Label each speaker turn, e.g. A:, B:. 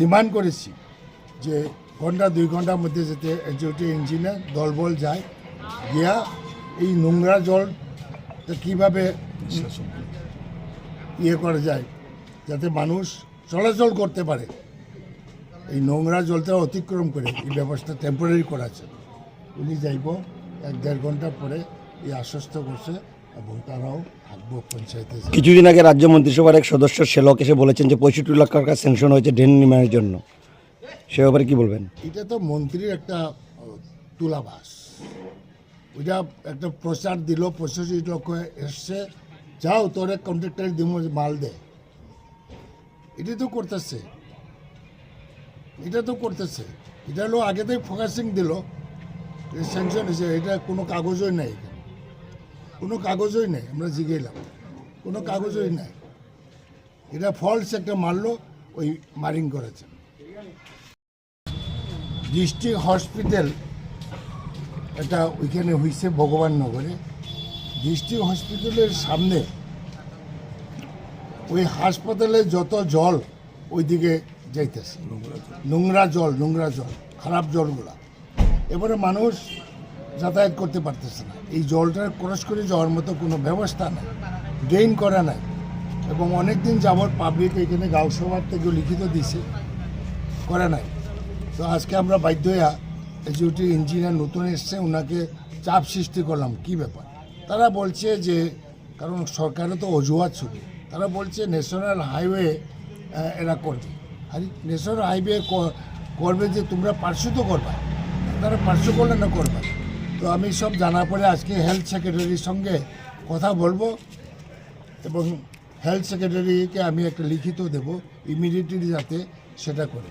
A: Demand করেছি যে ঘণ্টা দুই ঘণ্টার মধ্যে যাতে এনজিওটি ইঞ্জিনে দলবল যায়, গিয়া এই নোংরা জল কীভাবে ইয়ে করা যায়, যাতে মানুষ চলাচল করতে পারে। এই নোংরা জলটা অতিক্রম করে এই ব্যবস্থা টেম্পোরারি করা আছে। উনি যাইব, এক দেড় ঘণ্টা পরে এই আশ্বস্ত করছে। এবং তারাও থাকব পঞ্চায়েতে
B: কিছুদিন আগে রাজ্য মন্ত্রিসভার এক সদস্য সেলক এসে বলেছেন যে পঁয়ষট্টি লাখ টাকা স্যাংশন হয়েছে ড্রেন নির্মাণের জন্য। সে ব্যাপারে কি বলবেন?
A: এটা তো মন্ত্রীর একটা তুলাবাস। ওইটা একটা প্রচার দিল পঁচিশ লক্ষ এসছে যাও তোরে কন্ট্রাক্টর দিব মাল দে। এটা তো করতেছে। এটা তো করতেছে। এটা হলো আগে থেকে ফোকাসিং দিল স্যাংশন হয়েছে এটা কোনো কাগজই নেই। কোনো কাগজই নেই, আমরা জিগেলাম কোনো কাগজই নাই। এটা ফলস একটা মারলো, ওই মারিং করেছে। ডিস্ট্রিক্ট হসপিটাল এটা ওইখানে হয়েছে ভগবান নগরে। ডিস্ট্রিক্ট হসপিটালের সামনে ওই হাসপাতালে যত জল ওইদিকে যাইতেছে। নোংরা জল নোংরা জল, খারাপ জলগুলা। এবারে মানুষ যাতায়াত করতে পারতেছে না। এই জলটা ক্রস করে যাওয়ার মতো কোনো ব্যবস্থা নেই ড্রেন করা নাই। এবং অনেক দিন যাবৎ পাবলিক এখানে গাঁও সভার থেকে লিখিত দিছে, করে নাই। তো আজকে আমরা বাধ্য হইয়া যেহেতু ইঞ্জিনিয়ার নতুন এসছে ওনাকে চাপ সৃষ্টি করলাম, কি ব্যাপার? তারা বলছে যে, কারণ সরকারে তো অজুহাত শুধু, তারা বলছে ন্যাশনাল হাইওয়ে এরা করবে। আর ন্যাশনাল হাইওয়ে করবে যে তোমরা পার্শ্ব তো করবা, তারা পার্শ্ব করলে না করবা? তো আমি সব জানা পরে আজকে হেলথ সেক্রেটারির সঙ্গে কথা বলব এবং হেলথ সেক্রেটারিকে আমি একটা লিখিত দেব ইমিডিয়েটলি যাতে সেটা করে।